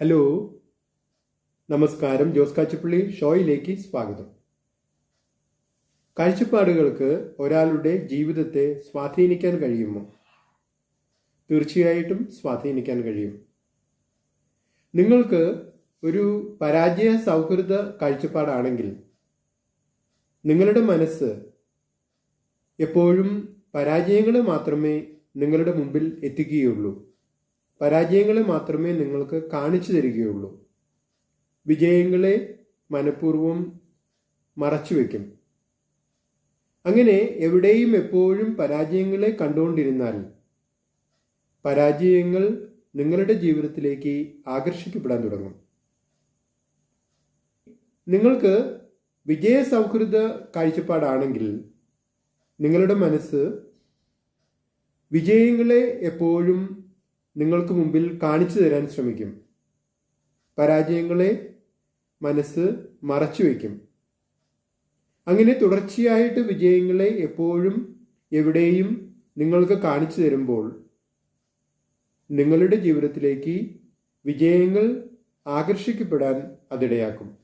Hello. നമസ്കാരം. ജോസ് കാച്ചപ്പള്ളി ഷോയിലേക്ക് സ്വാഗതം. കാഴ്ചപ്പാടുകൾക്ക് ഒരാളുടെ ജീവിതത്തെ സ്വാധീനിക്കാൻ കഴിയുമോ? തീർച്ചയായിട്ടും സ്വാധീനിക്കാൻ കഴിയും. നിങ്ങൾക്ക് ഒരു പരാജയ സൗഹൃദ കാഴ്ചപ്പാടാണെങ്കിൽ നിങ്ങളുടെ മനസ്സ് എപ്പോഴും പരാജയങ്ങളെ മാത്രമേ നിങ്ങളുടെ മുമ്പിൽ എത്തിക്കുകയുള്ളൂ പരാജയങ്ങളെ മാത്രമേ നിങ്ങൾക്ക് കാണിച്ചു തരികയുള്ളൂ. വിജയങ്ങളെ മനഃപൂർവം മറച്ചു വയ്ക്കും അങ്ങനെ എവിടെയും എപ്പോഴും പരാജയങ്ങളെ കണ്ടുകൊണ്ടിരുന്നാൽ പരാജയങ്ങൾ നിങ്ങളുടെ ജീവിതത്തിലേക്ക് ആകർഷിക്കപ്പെടാൻ തുടങ്ങും. നിങ്ങൾക്ക് വിജയ സൗഹൃദ കാഴ്ചപ്പാടാണെങ്കിൽ നിങ്ങളുടെ മനസ്സ് വിജയങ്ങളെ എപ്പോഴും നിങ്ങൾക്ക് മുമ്പിൽ കാണിച്ചു തരാൻ ശ്രമിക്കും. പരാജയങ്ങളെ മനസ്സ് മറച്ചു വയ്ക്കും. അങ്ങനെ തുടർച്ചയായിട്ട് വിജയങ്ങളെ എപ്പോഴും എവിടെയും നിങ്ങൾക്ക് കാണിച്ചു തരുമ്പോൾ നിങ്ങളുടെ ജീവിതത്തിലേക്ക് വിജയങ്ങൾ ആകർഷിക്കപ്പെടാൻ അതിടയാക്കും.